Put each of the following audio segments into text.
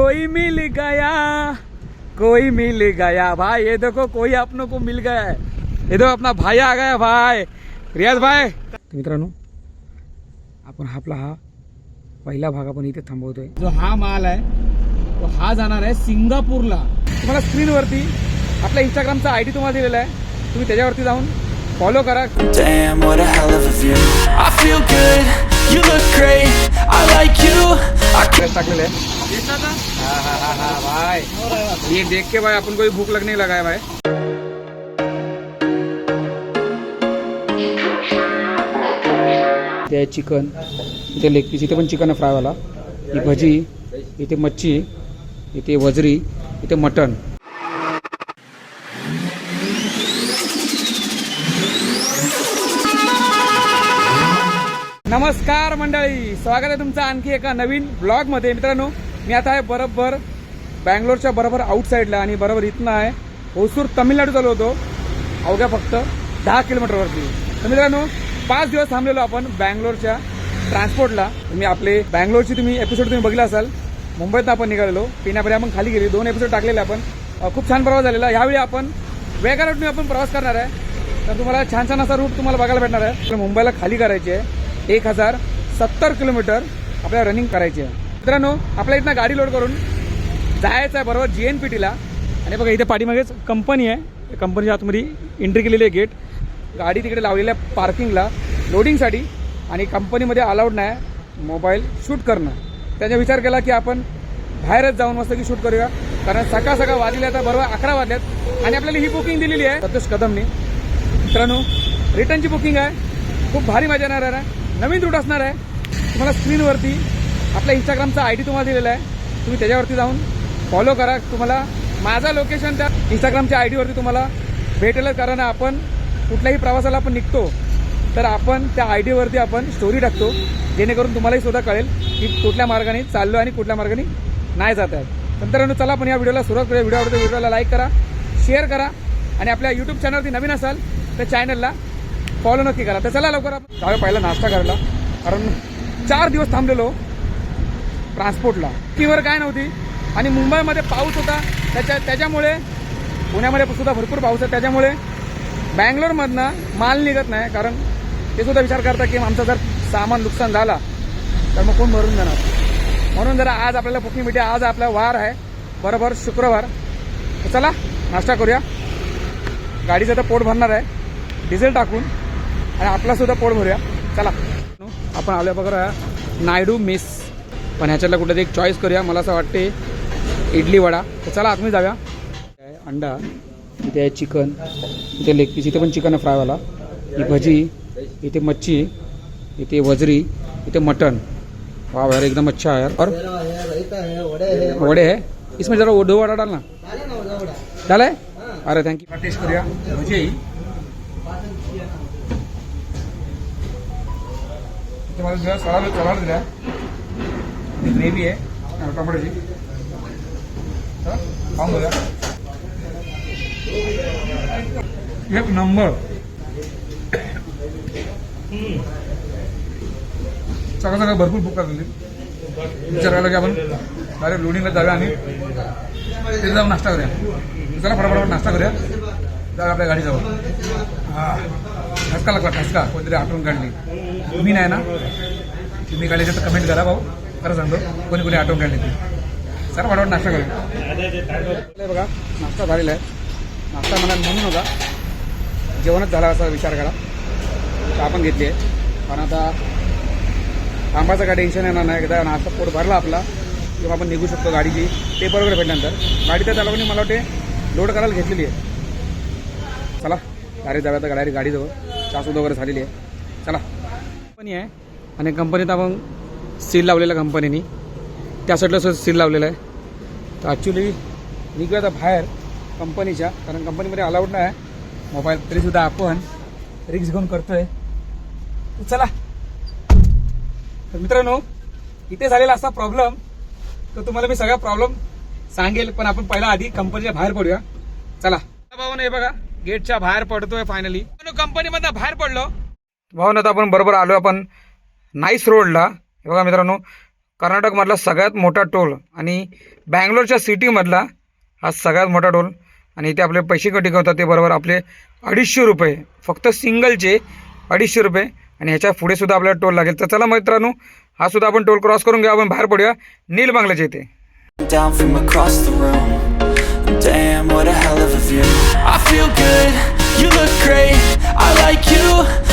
कोई मिल गया कोई मिल गया। भाई ये देखो कोई अपनों को मिल गया है। ये देखो अपना भाई आ गया भाई। रियाज भाई। मित्रांनो आपण हा आपला हा पहिला भाग आपण इथे थांबवतोय. जो हा माल आहे तो हा जाणार आहे सिंगापूरला. तुम्हाला स्क्रीनवरती आपल्या इंस्टाग्रामचा आय डी तुम्हाला दिलेला आहे. तुम्ही त्याच्यावरती जाऊन फॉलो करा. You look great. I like you. टाकलेले हा हा हा हा भाई ये देख के भाई अपन को भी भूख लगने लगा है भाई ते आहे चिकन इथे लेग पीस इथे पण चिकन आहे फ्रायवाला. ही भजी इथे मच्छी इथे वजरी इथे मटन नमस्कार मंडळी स्वागत आहे तुमचं आणखी एका नवीन ब्लॉगमध्ये. मित्रांनो मी आता आहे बरोबर बँगलोरच्या बरोबर आउटसाईडला आणि बरोबर इथनं आहे. होसूर तमिळनाडू चालू होतो. अवघ्या फक्त दहा किलोमीटरवरती. तर मित्रांनो पाच दिवस थांबलेलो आपण बँगलोरच्या ट्रान्सपोर्टला तुम्ही आपले बँगलोरची तुम्ही एपिसोड तुम्ही बघितला असाल. मुंबईत आपण निघालेलो. पिण्यापर्यंत आपण खाली गेली. दोन एपिसोड टाकलेले आपण. खूप छान प्रवास झालेला. यावेळी आपण वेगळ्या रूटने आपण प्रवास करणार आहे. तर तुम्हाला छान छान असा रूट तुम्हाला बघायला भेटणार आहे. मुंबईला खाली करायची आहे. एक हजार सत्तर किलोमीटर आपल्याला रनिंग करायची आहे. मित्रांनो आपल्या इथनं गाडी लोड करून जायचं आहे बरोबर जी एन पी टीला आणि बघा इथे पाठीमागेच कंपनी आहे. कंपनीच्या आतमध्ये एंट्री केलेली आहे गेट गाडी तिकडे लावलेल्या पार्किंगला लोडिंगसाठी आणि कंपनीमध्ये अलाउड नाही मोबाईल शूट करणं. त्याचा विचार केला की आपण बाहेरच जाऊन मस्त की शूट करूया. कारण सकाळ सकाळ वाजले आता बरोबर अकरा वाजल्यात आणि आपल्याला ही बुकिंग दिलेली आहे. सतोष कदमने. मित्रांनो रिटर्नची बुकिंग आहे. खूप भारी मजा येणार आहे. नवीन रूट असणार आहे. तुम्हाला स्क्रीनवरती आपल्या इंस्टाग्रामचा आय डी तुम्हाला दिलेला आहे. तुम्ही त्याच्यावरती जाऊन फॉलो करा. तुम्हाला माझा लोकेशन त्या इंस्टाग्रामच्या आय डीवरती तुम्हाला भेटेलच. कारण आपण कुठल्याही प्रवासाला आपण निघतो तर आपण त्या आय डीवरती आपण स्टोरी टाकतो. जेणेकरून तुम्हालाही सुद्धा कळेल की कुठल्या मार्गाने चाललो आणि कुठल्या मार्गाने नाही जात आहेत तर मित्रांनो चला आपण या व्हिडिओला सुरुवात करूया. व्हिडिओ आवडतो व्हिडिओला लाईक करा शेअर करा. आणि आपल्या यूट्यूब चॅनलवरती नवीन असाल तर चॅनलला फॉलो नक्की करा. तर चला लवकर आपण जाऊया पहिला नाश्ता करायला. कारण चार दिवस थांबलेलो ट्रान्सपोर्टला. किवर काय नव्हती. आणि मुंबईमध्ये पाऊस होता. त्याच्या त्याच्यामुळे पुण्यामध्ये सुद्धा भरपूर पाऊस आहे. त्याच्यामुळे बँगलोरमधनं माल निघत नाही. कारण ते सुद्धा विचार करतात की आमचं जर सामान नुकसान झाला तर मग कोण भरून देणार? म्हणून जरा आज आपल्याला बुकिंग भेटे आज आपला वार आहे. बरोबर शुक्रवार. चला नाश्ता करूया. गाडीचं तर पोट भरणार आहे. डिझेल टाकून. आणि आपला सुद्धा पोट भरूया. चला. आपण आलो बघा नायडू मिस. पण ह्याच्यातला कुठेतरी एक चॉईस करूया. मला असं वाटते इडली वडा. तर चला आतमध्ये जाऊया. अंडा इथे आहे चिकन इथे लेग पीस इथे पण चिकन आहे फ्रायवाला ही भजी इथे मच्छी इथे वजरी इथे मटन वा यार एकदम अच्छा है यार. और वड़े है. इसमें जरा वो दो वड़ा डालना. डाला है? अरे थँक्यू टेस्ट करूया. भजी. आहे इथे मला जरा सलाड सलाड दिला. ग्रेव्ही आहे अं, टोमॅटोची खाऊन एक नंबर. सगळं सगळं भरपूर बुक लागलेली विचार करायला की आपण डायरेक्ट लोडिंगला जाऊया आणि तिथे जाऊन नाश्ता करूया. चला फटाफट नाश्ता करूया. जाऊया आपल्या गाडी जाऊ हा. ठसका लागला ठसका. कोणतरी आठवण काढली. तुम्ही नाही ना? तुम्ही गाडीचे तर कमेंट करा भाऊ. खरं सांगतो कोणी कोणी आठवण काढली ती चला वाटवट नाश्ता करू. बघा नाश्ता झालेला आहे. नाश्ता मला म्हणून होता जेवणच झाला असा विचार करा. चहा पण घेतली आहे. कारण आता थांबायचं काय टेन्शन येणार नाही. एकदा नाश्ता पोट भरला आपला. किंवा आपण निघू शकतो गाडीची पेपर वगैरे भेटल्यानंतर गाडी तर त्याला मला वाटते लोड करायला घेतलेली आहे. चला गाडी जाऊया तर गाडी गाडीजवळ. चासूद वगैरे झालेली आहे. चला. कंपनी आहे. आणि कंपनीत आपण सील लावलेलं कंपनीनी त्या साईडला सील लावलेलं आहे. तर ॲक्च्युली निघूया आता बाहेर कंपनीच्या कारण कंपनीमध्ये अलाउड नाही आहे. मोबाईल तरीसुद्धा आपण रिक्स घेऊन करतोय. चला. तर मित्रांनो इथे झालेला असा प्रॉब्लेम तर तुम्हाला मी सगळा प्रॉब्लेम सांगेल. पण आपण पहिला आधी कंपनीच्या बाहेर पडूया. चला. भाऊ हे बघा. गेटच्या बाहेर पडतोय फायनली कंपनीमधनं बाहेर पडलो. भाऊ आता आपण बरोबर आलो आपण. नाईस रोडला. हे बघा मित्रांनो कर्नाटकमधला सगळ्यात मोठा टोल आणि बँगलोरच्या सिटीमधला हा सगळ्यात मोठा टोल. आणि इथे आपले पैसे कटी होतात ते बरोबर आपले अडीचशे रुपये फक्त सिंगलचे अडीचशे रुपये. आणि ह्याच्या पुढे सुद्धा आपल्याला टोल लागेल. तर चला मित्रांनो हा सुद्धा आपण टोल क्रॉस करून घेऊ. आपण बाहेर पडूया. नील बांगल्याच्या इथे. Damn, what a hell of a view. I feel good, you look great. I like you,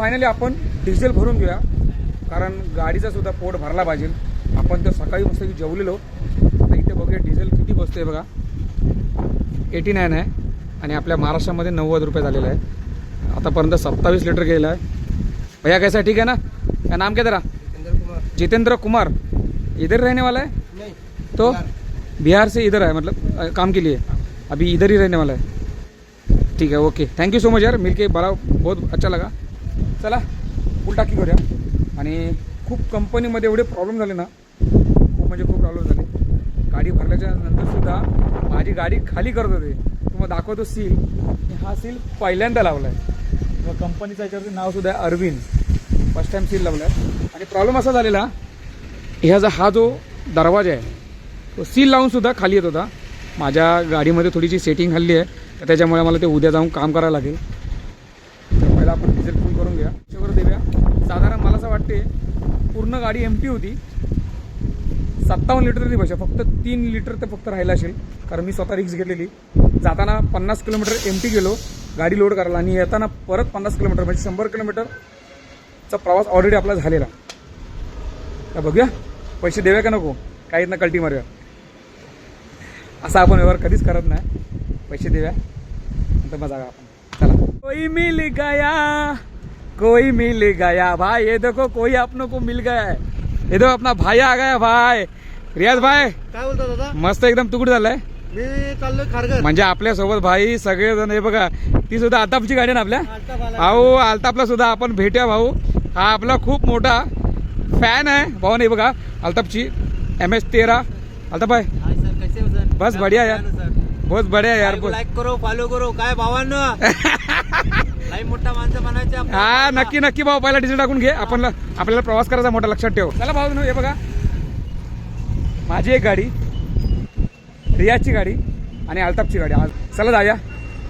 Finally आपण डिझेल भरून घेऊया. कारण गाडीचा सुद्धा पोट भरला पाहिजे. आपण तर सकाळी मस्त जेवलेलो. तर इथे बघूया डिझेल किती बसतोय बघा. एटी नाईन आहे. आणि आपल्या महाराष्ट्रामध्ये नव्वद रुपये झालेलं आहे. आतापर्यंत सत्तावीस लिटर गेलं आहे. भैया कैसा ठीक आहे ना? क्या नाम क्या तेरा? जितेंद्र कुमार. इधर रहने वाला है? तो बिहार से इधर है मतलब काम के लिए. अभी इधर ही रहने वाला है. ठीक है okay thank you so much यार. मिलके बड़ा बहुत अच्छा लगा. चला फुल टाकी करूया. आणि खूप कंपनीमध्ये एवढे प्रॉब्लेम झाले ना खूप म्हणजे खूप प्रॉब्लेम झाले. गाडी भरल्याच्या नंतरसुद्धा माझी गाडी खाली करत होते. तुम्हाला दाखवतो सील हा सील पहिल्यांदा लावला आहे कंपनीचं याच्यावरती नावसुद्धा आहे अरविंद. फर्स्ट टाईम सील लावला आहे आणि प्रॉब्लेम असा झालेला ह्याचा हा जो दरवाजा आहे तो सील लावूनसुद्धा खाली येत होता. माझ्या गाडीमध्ये थोडीशी सेटिंग हल्ली आहे. तर त्याच्यामुळे मला ते उद्या जाऊन काम करायला लागेल तर पहिला आपण डिझेल फुल करून घ्या त्याच्यावर देऊया साधारण मला असं वाटते पूर्ण गाडी एम टी होती. सत्तावन्न लिटर ती बसा फक्त तीन लिटर तर फक्त राहिलं असेल कारण मी स्वतः रिक्स घेतलेली. जाताना पन्नास किलोमीटर एम टी गेलो गाडी लोड करायला आणि येताना परत पन्नास किलोमीटर म्हणजे शंभर किलोमीटरचा प्रवास ऑलरेडी आपला झालेला. तर बघूया पैसे देव्या का नको? काहीत ना कल्टी मारूया. असा आपण व्यवहार कधीच करत नाही. पैसे देऊया. नंतर मजा आपण. चला. कोई मिल गया. कोई मिल गया भाई ये देखो कोई अपनों को मिल गया है। ये देखो अपना भाई आ गया भाई। रियाज भाई काय बोलता दादा? मस्त एकदम तुकड झालाय। मी चाललोय खारघर. म्हणजे आपल्यासोबत भाई सगळेजण हे बघा ती सुद्धा आतापची गाडी आहे ना आपल्या? आला. भाऊ अल्तापला सुद्धा आपण भेटूया भाऊ. हा आपला खूप मोठा फॅन आहे. भाऊ नाही बघा अल्तापची एम एस तेरा. अल्ताप भाई. हाय सर कैसे हो सर? बस बढ़िया यार. बहुत बढिया यार लाईक करो फॉलो करो काय भावांनो? मोठा माणसं बनायचे आपण. हा नक्की नक्की भाऊ पहिला डिझेल टाकून घे. आपण आपल्याला प्रवास करायचा मोठा लक्षात ठेव. चला भाऊ हे बघा. माझी एक गाडी रियाजची गाडी आणि अल्तापची गाडी. आज चला जाऊया.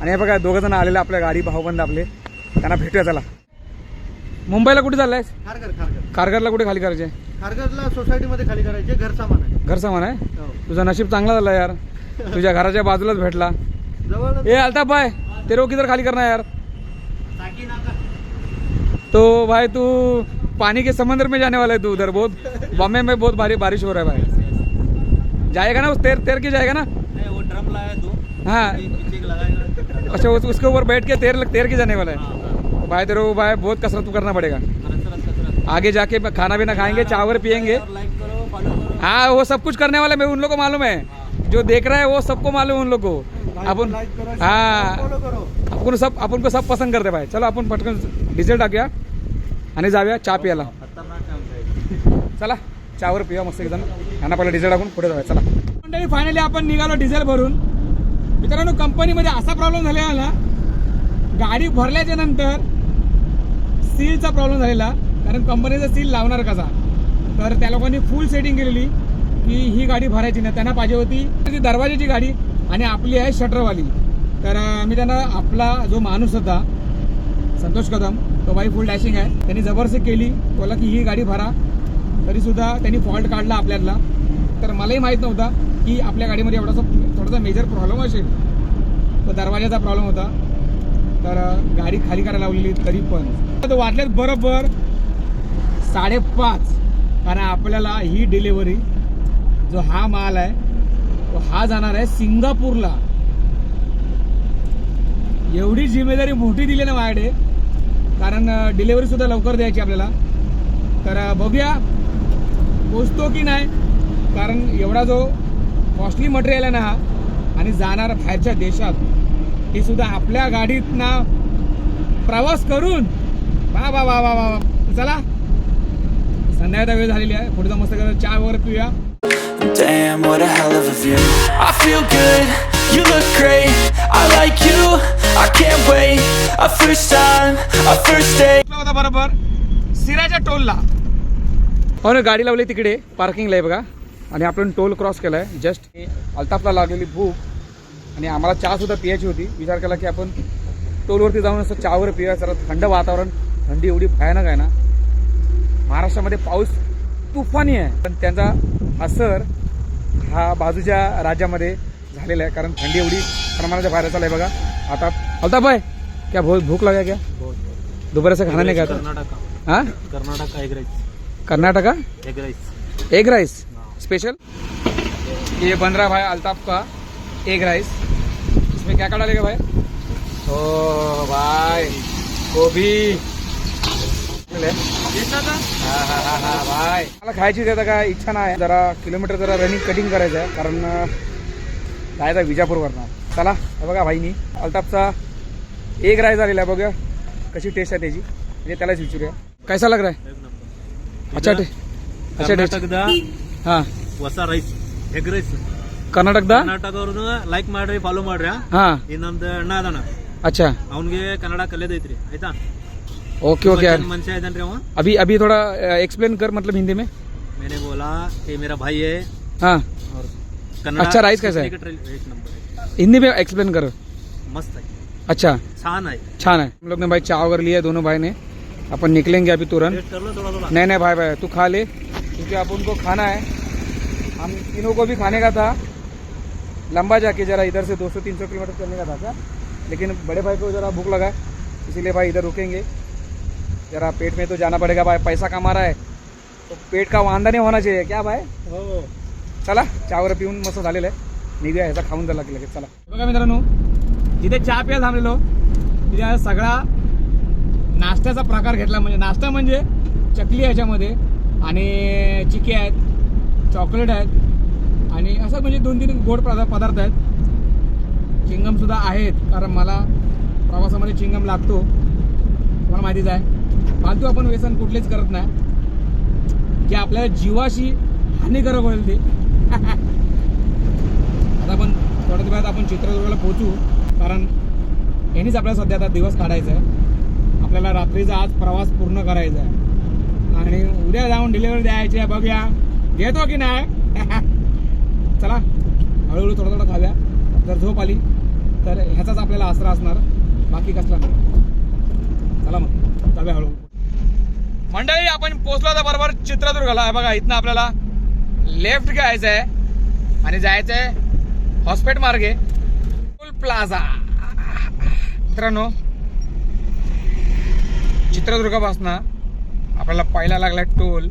आणि हे बघा दोघं जण आलेले आपल्या गाडी भाऊबंद आपले. त्यांना भेटूया चला. मुंबईला कुठे चाललाय खारघर खारघर. कारगरला कुठे खाली करायचे? खारघरला सोसायटी मध्ये खाली करायचे घर सामान आहे. घर सामान आहे? हो. तुझं नशीब चांगला झाला यार. तुझ्या घराच्या बाजूलाच भेटला. जवळ ए अल्ताफ भाई तेरे को किधर खाली करना है यार? तो भाई तू पानी के समंदर में जाने वाला है तू उधर बहुत बॉम्बे में बहुत भारी बारिश हो रहा है भाई। जाएगा ना उस तैर तैर के जाएगा ना? नहीं वो ड्रम लाया तू। हाँ। अच्छा उस, उसके ऊपर बैठ के तैर तैर के जाने वाला है? हाँ, हाँ. भाई तेरे को भाई बहुत कसरत करना पड़ेगा. आगे जाके खाना भी ना खाएँगे चावल पियेंगे। हाँ वो सब कुछ करने वाला मैं उन लोग को मालूम है। जो देख रहा है वो सबको मालूम है उन लोग को। अपन लाइक हाँ। आपण सब आपण सब पसंद करते भाई। चला आपण पटकन डिझेल टाकूया आणि जाऊया चहा प्यायला चला चहावर पिऊया मस्त एकदम. यांना पहिला डिझेल टाकून पुढे जाऊया चला. मंडळी फायनली आपण निघालो डिझेल भरून. मित्रांनो कंपनीमध्ये असा प्रॉब्लेम झालेला. ना गाडी भरल्याच्या नंतर सीलचा प्रॉब्लेम झालेला. कारण कंपनीचा सील लावणार कसा? तर त्या लोकांनी फुल सेटिंग केलेली की ही गाडी भरायची ना त्यांना पाहिजे होती. ती दरवाजाची गाडी आणि आपली आहे शटरवाली तर मी त्यांना आपला जो माणूस होता संतोष कदम तो बाई फुल डॅशिंग आहे. त्यांनी जबरदस्ती केली बोला की ही गाडी भरा. तरीसुद्धा त्यांनी फॉल्ट काढला आपल्याला तर मलाही माहीत नव्हता की आपल्या गाडीमध्ये एवढासा थोडासा मेजर प्रॉब्लेम असेल. तो दरवाजाचा प्रॉब्लेम होता. तर गाडी खाली करायला लावलेली तरी पण. तर वाटल्यात बरोबर साडेपाच. कारण आपल्याला ही डिलिव्हरी जो हा माल आहे तो हा जाणार आहे सिंगापूरला. एवढी जिम्मेदारी मोठी दिली ना माझ्याकडे. कारण डिलेवरीसुद्धा लवकर द्यायची आपल्याला. तर बघूया पोचतो की नाही. कारण एवढा जो कॉस्टली मटेरियल आहे ना हा आणि जाणार बाहेरच्या देशात ते सुद्धा आपल्या गाडीत ना प्रवास करून. वा वा वा वा वा चला. संध्याकाळचा वेळ झालेली आहे. पुढे मस्त मस्त चहा वगैरे पिऊया. Damn, what a hell of a view. I feel good, you look great. I like you, I can't wait. A first time, a first date. पोहोचलो होता बरोबर. सिराच्या टोलला. हो ना गाडी लावली तिकडे पार्किंगला आहे बघा. आणि आपण टोल क्रॉस केलाय. जस्ट अल्ताफला लागलेली भूक. आणि आम्हाला चहा सुद्धा पियाची होती. विचार केला की आपण टोलवरती जाऊन असं चहा वगैरे पिऊया. जरा थंड वातावरण. थंडी एवढी भयानक आहे ना. महाराष्ट्रामध्ये पाऊस तुफानी आहे. पण त्यांचा असर हा बाजूच्या राज्यामध्ये झालेला आहे. कारण थंडी एवढी प्रमाणाच्या बाहेर चालू आहे बघा. आता अल्ताफ भाई क्या भूख लगा क्या? दोपहर से खाना नहीं खाता? कर्नाटक। हाँ? कर्नाटक का egg rice Karnataka egg rice egg rice special ये बन रहा भाई अल्ताफ का एग राइस इसमें क्या क्या डालेगा भाई? ओ भाई गोभी। हा, हा, हा, हा, भाई। मला खायची आता काय इच्छा नाही. जरा किलोमीटर जरा रनिंग कटिंग करायचं आहे. कारण जायचं विजापूर वरणार चला बघा भाईनी. अल्ताफचा एक राईस आलेला आहे बघूया कशी टेस्ट आहे त्याची म्हणजे त्यालाच विचारूया कैसा लग रहा है अच्छा टे अच्छा टेस्ट ಕರ್ನಾಟಕದ ಹಾಂ ಹೊಸ ರೈಸ್ ಎಗ್ ರೈಸ್ ಕರ್ನಾಟಕದ ಕರ್ನಾಟಕ ಅವ್ರನ್ನ ಲೈಕ್ ಮಾಡ್ರಿ ಫಾಲೋ ಮಾಡ್ರಿ ಹಾಂ ಈ ನಮ್ದು ಅಣ್ಣ ಅದಾನ अच्छा ಅವ್ನಿಗೆ ಕನ್ನಡ ಕಲಿಯೋದೈತ್ರಿ ಆಯ್ತಾ ओके ओके यार ಮನುಷ್ಯ ಇದ್ದಾನ್ರಿ ಅವ अभी अभी थोड़ा एक्सप्लेन कर मतलब हिंदी में मैंने बोला कि मेरा भाई है हाँ और कन्नड़ा अच्छा, राइस कैसा है? एक नंबर है हिंदी में एक्सप्लेन कर मस्त है अच्छा। छान है छान है हम लोग ने भाई चाय वगैरह लिया दोनों भाई ने। अपन निकलेंगे अभी तुरंत। टेस्ट कर लो थोड़ा थोड़ा। नहीं नहीं भाई भाई तू खा ले क्योंकि अब उनको खाना है। हम तीनों को भी खाने का था। लंबा जाके जरा इधर से 200-300 किलोमीटर चलने का था क्या? लेकिन बड़े भाई को जरा भूख लगा है इसीलिए भाई इधर रुकेंगे। जरा पेट में तो जाना पड़ेगा भाई पैसा कमा रहा है। तो पेट का वांदा नहीं होना चाहिए क्या भाई? हो। चला चहावर पिऊन मस्त झालेलं आहे निघूया ह्याचा खाऊन झाला की लगेच चला। बघा मित्रांनो जिथे चहा प्या थांबलेलो तिथे सगळा नाश्त्याचा प्रकार घेतला. म्हणजे नाश्ता म्हणजे चकली याच्यामध्ये आणि चिके आहेत चॉकलेट आहेत आणि असं म्हणजे दोन तीन गोड पदा पदार्थ आहेत. चिंगमसुद्धा आहेत कारण मला प्रवासामध्ये चिंगम लागतो. तुम्हाला माहितीच आहे. फालतू आपण व्यसन कुठलेच करत नाही. जे आपल्याला जीवाशी हानिकारक होईल ते. आता आपण थोड्या वेळात आपण चित्रदुर्गाला पोहोचू. कारण यांनीच आपल्याला सध्या आता दिवस काढायचा आहे. आपल्याला रात्रीचा आज प्रवास पूर्ण करायचा आहे. आणि उद्या जाऊन डिलिव्हरी द्यायची आहे बघूया. घेतो की नाही? चला हळूहळू थोडं थोडं खाव्या जर झोप आली तर ह्याचाच आपल्याला आसरा असणार. बाकी कसला नाही. चला मग जाऊया हळूहळू. मंडळी आपण पोचलो तर बरोबर चित्रदुर्गाला. आहे बघा इथनं आपल्याला लेफ्ट घ्यायचं आहे आणि जायचं आहे हॉस्पेट मार्गे. प्लाझा मित्रांनो चित्रदुर्गापासून आपल्याला पाहायला लागला टोल.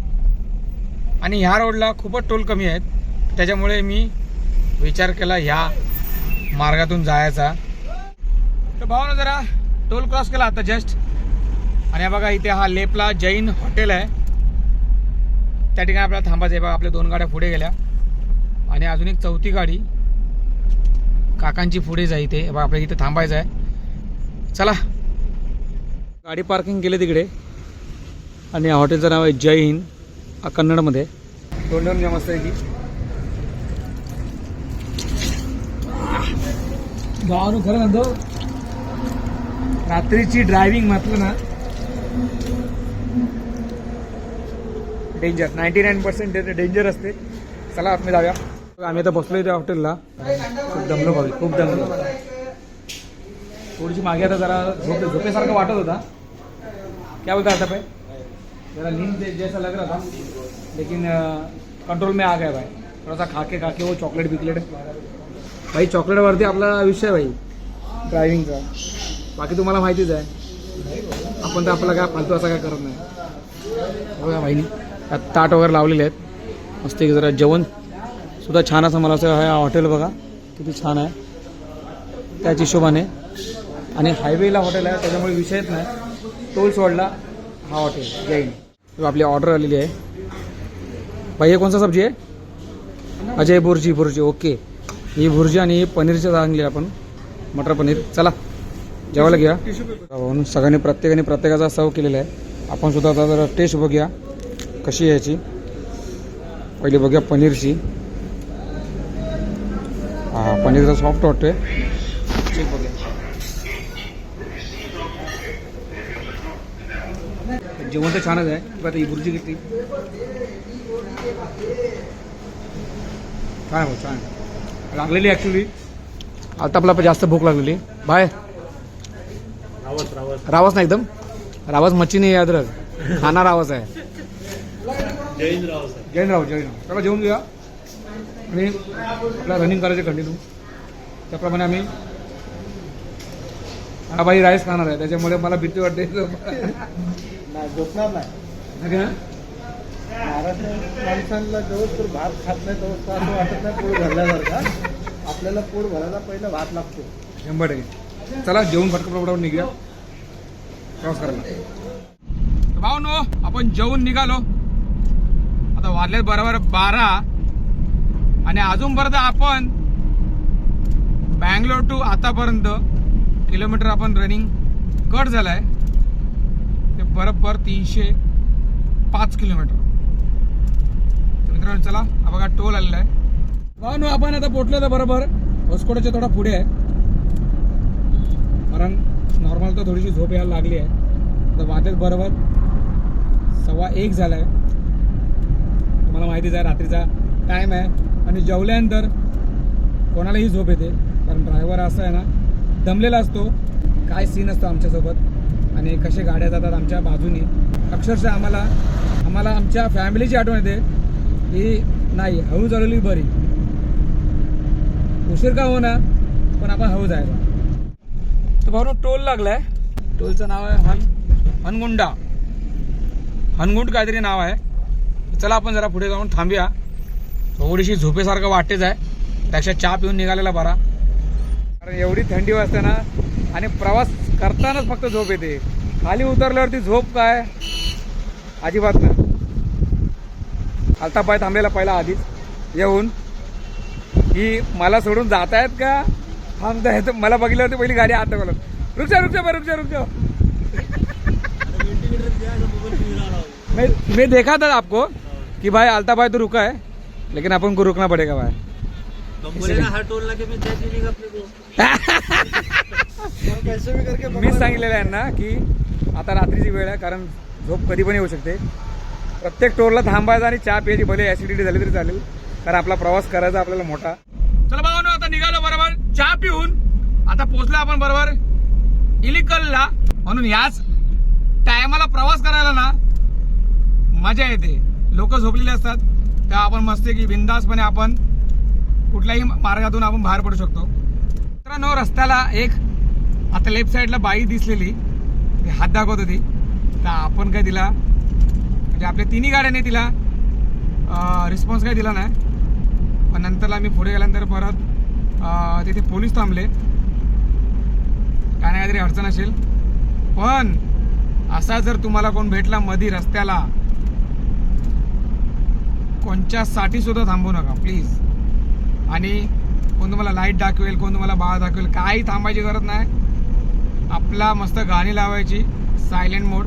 आणि ह्या रोडला खूपच टोल कमी आहेत. त्याच्यामुळे मी विचार केला ह्या मार्गातून जायचा. तर भावानं जरा टोल क्रॉस केला आता जस्ट आणि बघा इथे हा लेपला जैन हॉटेल आहे. त्या ठिकाणी आपल्याला थांबायचं आहे. बघा आपल्या दोन गाड्या पुढे गेल्या. आणि अजून एक चौथी गाडी. काकांची पुढे जाई ते. बघा आपल्या इथे थांबायचं आहे. चला. गाडी पार्किंग केली तिकडे. आणि या हॉटेलचं नाव आहे जय हिंद कन्नडमध्ये. दोन दोन मस्त आहे ती भावानं खरं म्हणतो रात्रीची ड्रायव्हिंग म्हटलं ना danger ninety nine percent danger असते. चला आतमध्ये जाऊया. आम्ही आता बसलो त्या हॉटेलला. खूप दमलो भावी खूप दमलो. थोडीशी मागे आता जरा झोपे झोपेसारखं वाटत होता. क्या बोलता आता भाई? जरा नींद जैसा लग रहा था. लेकिन कंट्रोल में आ गया भाई. थोड़ा सा खाके खाके वो चॉकलेट बिकलेट. भाई चॉकलेटवरती आपला विषय आहे भाई. ड्रायव्हिंगचा बाकी तुम्हाला माहितीच आहे. आपण तर आपलं काय फालतू असा काय करत नाही. बघा भाईनी ताट वगैरे लावलेले आहेत. मस्त जरा जेवण. सुद्धा छान असं मला असं हा हॉटेल बघा किती छान आहे. त्याच हिशोबाने. आणि हायवेला हॉटेल आहे त्याच्यामुळे विषयच नाही. टोल सोडला हा हॉटेल जाईल आपली ऑर्डर आलेली आहे. भाई हे कोणता सब्जी आहे? अजय भुर्जी भुर्जी ओके. ही भुर्जी आणि ही पनीरची सांगली आपण. मटर पनीर. चला जेवायला घ्या म्हणून सगळ्यांनी प्रत्येकाने प्रत्येकाचा सर्व केलेला आहे. आपण सुद्धा आता जरा टेस्ट बघूया कशी यायची पहिली बघूया पनीरची. हा पनीरचा सॉफ्ट वाटतोय. चेक बघूया जेवण तर छानच आहे आता ही भुर्जी किती आहे भाऊ, छान. लागलेली ॲक्च्युली आता आपल्याला जास्त भूक लागलेली. बाय. रावस ना एकदम. रावस मच्छी नाही याद रख खाना रावस आहे. जैन राव जैन राव. त्याला जेवून घेऊया. आणि आपला रनिंग करायचे कंटिन्यू त्याप्रमाणे आम्ही हा बाई राईस खाणार आहे. त्याच्यामुळे मला भीती वाटते. झोपणार नाही? महाराष्ट्र माणसांना जवळ भात खात नाही तर असं वाटत नाही पोट भरल्यासारखा. आपल्याला पोट भरायला पहिला भात लागतो. शंभर टक्के. चला जेवण फटका पटापट निघूया. क्रॉस करायला. भाऊ नो आपण जेवून निघालो. आता वाजलेत बरोबर बारा. आणि अजूनपर्यंत आपण बँगलोर टू आतापर्यंत किलोमीटर आपण रनिंग कट झालाय. ते बरोबर तीनशे पाच किलोमीटर. तर मित्रांनो चला हा बघा टोल आलेला आहे. भाऊ आपण आता पोटलो तर बरोबर होसकोटाच्या थोडा पुढे आहे. कारण नॉर्मल तर थोडीशी झोप यायला लागली आहे. तर वाटेत बरोबर सव्वा एक झाला आहे तुम्हाला माहितीच आहे रात्रीचा टाईम आहे. आणि जेवल्यानंतर कोणालाही झोप येते. कारण ड्रायव्हर असा आहे ना दमलेला असतो. काय सीन असतो आमच्यासोबत? आणि कसे गाड्या जातात आमच्या बाजूनी. अक्षरशः आम्हाला आम्हाला आमच्या फॅमिलीची आठवण येते. की नाही हळू चालवली बरी. उशीर का हो ना पण आपण हळू जायला. तर भाऊ टोल लागलाय. टोलचं नाव आहे हन हनगुंडा. हनगुंड काहीतरी नाव आहे. चला आपण जरा पुढे जाऊन थांबूया. थोडीशी झोपेसारखं वाटेच आहे. त्यापेक्षा चहा पिऊन निघालेला बरा. कारण एवढी थंडी वाजते ना आणि प्रवास करतानाच फक्त झोप येते. खाली उतरल्यावरती झोप काय? अजिबात नाही. आलता पाय थांबलेला पहिला आधीच. येऊन की मला सोडून जात आहेत का? थांबतायत. मला बघितल्यावरती पहिली गाडी आता बोलत रुकजा रुकजा बा रुकजा रुकजा मैं मैं देखा था आपको कि भाई आलता भाई तो रुका है लेकिन अपन को रुकना पड़ेगा भाई। बोले ना हा टोल लगे मी सांगितलेलं आहे ना की आता रात्रीची वेळ आहे कारण झोप कधी पण येऊ शकते. प्रत्येक टोरला थांबायचं आणि चहा प्यायची भले ऍसिडिटी झाली तरी चालेल कारण आपला प्रवास करायचा आपल्याला मोठा. चला भावानो आता निघालो बरोबर. चहा पिऊन आता पोहोचलो आपण बरोबर इलिकलला. म्हणून याच टायमाला प्रवास करायला ना मजा येते. लोक झोपलेले असतात. तर आपण मस्त की बिंदासपणे आपण कुठल्याही मार्गातून आपण बाहेर पडू शकतो. मित्रांनो रस्त्याला एक आता लेफ्ट साईडला बाई दिसलेली. ती हात दाखवत होती. तर आपण काय दिला? म्हणजे आपल्या तिन्ही गाड्याने तिला रिस्पॉन्स काही दिला नाही. पण नंतरला मी पुढे गेल्यानंतर परत तिथे पोलीस थांबले. काय नाही काहीतरी अडचण असेल. पण असा जर तुम्हाला कोण भेटला मधी रस्त्याला कोणच्यासाठी सुद्धा थांबू नका प्लीज आणि कोण तुम्हाला लाइट दाखवेल कोण तुम्हाला बाळ दाखवेल काही थांबायची गरज नाही. आपला मस्त गाणी लावायची सायलेंट मोड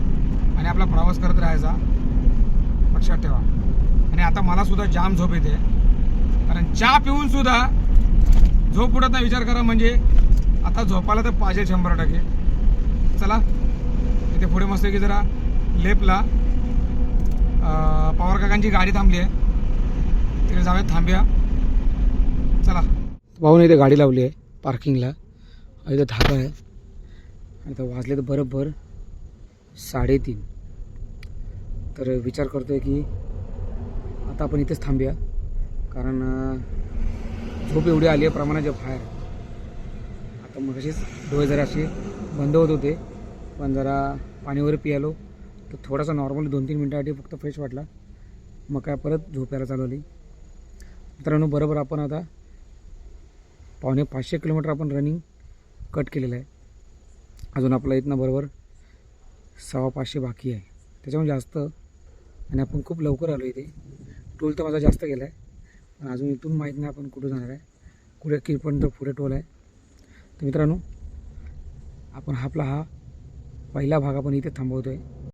आणि आपला प्रवास करत राहायचा. लक्षात ठेवा. आणि आता मला सुद्धा जाम झोप येते. कारण चहा पिऊन सुद्धा झोप उडत नाही विचार करा म्हणजे. आता झोपायला तर पाहिजे शंभर टक्के. चला इथे पुढे मस्त की जरा लेपला. पवार काकांची गाडी थांबली आहे. तिकडे जाऊया थांबूया. चला. भाऊने इथे गाडी लावली आहे पार्किंगला इथं धागा आहे. आणि तर वाजले तर बरोबर साडेतीन. तर विचार करतोय की आता आपण इथेच थांबूया. कारण झोप एवढी आली आहे प्रमाणाच्या बाहेर. आता मग असेच डोळे जरा असे बंद होत होते. पण जरा पाणी वगैरे पियालो. तर थोडासा नॉर्मल दोन तीन मिनटासाठी फक्त फ्रेश वाटला. मग काय परत झोपायला यायला चालवली मित्रांनो बरोबर आपण आता पावणे पाचशे किलोमीटर आपण रनिंग कट केलेलं आहे. अजून आपला इथनं बरोबर सव्वा पाचशे बाकी आहे. त्याच्यामुळे जास्त आणि आपण खूप लवकर आलो इथे. टोल तर माझा जास्त गेला आहे पण अजून इथून माहीत नाही आपण कुठं जाणार आहे. कुठे किपर्यंत पुढे टोल आहे. तर मित्रांनो आपण आपला हा पहिला भाग आपण इथे थांबवतो आहे